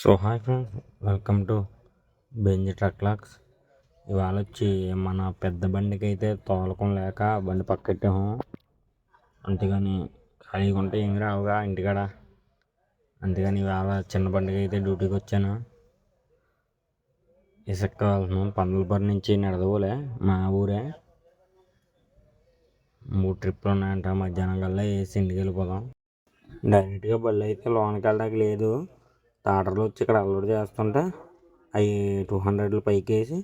So hi friends welcome to Benz truck lakhs. ఇవాళ వచ్చి మన పెద్ద బండికి అయితే తోలకం లేక బండి పక్కెట్టాము. అంతేగాని ఖాళీగా ఉంటే ఏం రావుగా ఇంటికాడ. అంతేగాని ఇవాళ చిన్న బండికి అయితే డ్యూటీకి వచ్చాను. ఇసుక వెళ్తున్నాం పందలపరి నుంచి నడదవులే మా ఊరే. మూడు ట్రిప్పులు ఉన్నాయంట మధ్యాహ్నం కల్లా వేసి ఇంటికి వెళ్ళిపోదాం. డైరెక్ట్గా బళ్ళు అయితే లోనికి వెళ్ళడానికి లేదు. తాటర్లు వచ్చి ఇక్కడ అల్లరి చేస్తుంటే అవి టూ హండ్రెడ్లు పైకి వేసి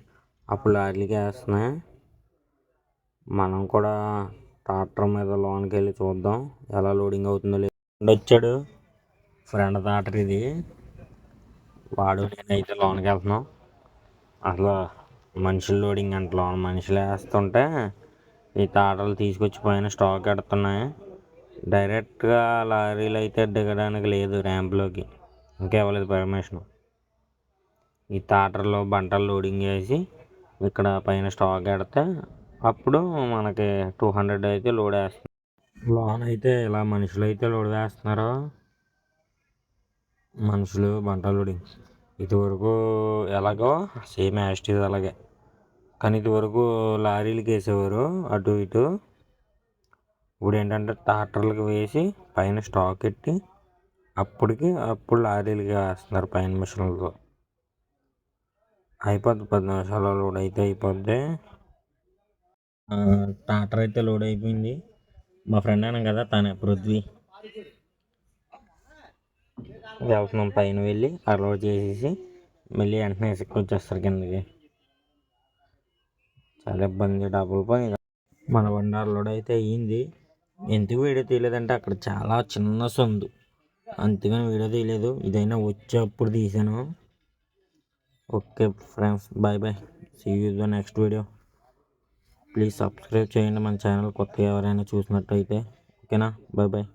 అప్పుడు లారీలకి వేస్తున్నాయి మనం కూడా ట్రాక్టర్ మీద లోనికి వెళ్ళి చూద్దాం ఎలా లోడింగ్ అవుతుందో లేదు. వచ్చాడు. ఫ్రెండ్ టాటర్ ఇది. వాడు నేనైతే లోనికి వెళ్తున్నాం అసలు మనుషులు లోడింగ్ అంటే లోన మనుషులు వేస్తుంటే ఈ తాటలు తీసుకొచ్చి పైన స్టాక్ ఎడుతున్నాయి డైరెక్ట్గా లారీలు అయితే దిగడానికి లేదు ర్యాంప్లోకి. ఇంకా ఇవ్వలేదు పర్మిషన్ ఈ తాటర్లో బంటలు లోడింగ్ చేసి ఇక్కడ పైన స్టాక్ పెడితే అప్పుడు మనకి టూ హండ్రెడ్ అయితే లోడ్ వేస్తుంది. లోన్ అయితే ఇలా మనుషులు అయితే లోడ్ వేస్తున్నారు? మనుషులు బంట లోడింగ్ ఇదివరకు ఎలాగో సేమ్ యాస్టీస్ అలాగే. కానీ ఇదివరకు లారీలకి వేసేవారు అటు ఇటు. ఇప్పుడు ఏంటంటే ట్రాక్టర్లకు వేసి పైన స్టాక్ పెట్టి అప్పటికి అప్పుడు లారీలుగా వేస్తున్నారు పైన మిషన్లతో అయిపోద్ది పది నిమిషాల్లో లోడ్ అయితే అయిపోద్ది. ట్రాక్టర్ అయితే లోడ్ అయిపోయింది. మా ఫ్రెండ్ అన్నాం కదా తనే పృథ్వీ. వెళ్తున్నాం పైన వెళ్ళి అన్లోడ్ చేసేసి మళ్ళీ వెంటనే వచ్చేస్తారు కిందకి. చాలా ఇబ్బంది డబ్బులు పని. మన బండి లోడ్ అయితే అయ్యింది. ఎందుకు వీడియో తీయలేదంటే అక్కడ చాలా చిన్న సందు. అంతగాని వీడియో తీయలేదు. ఇదైనా వచ్చేప్పుడు తీసాను. Okay friends bye bye. See you the next video please subscribe చేయండి మన ఛానల్ కొత్తగా ఎవరైనా చూసినట్టయితే. ఓకేనా? Bye bye.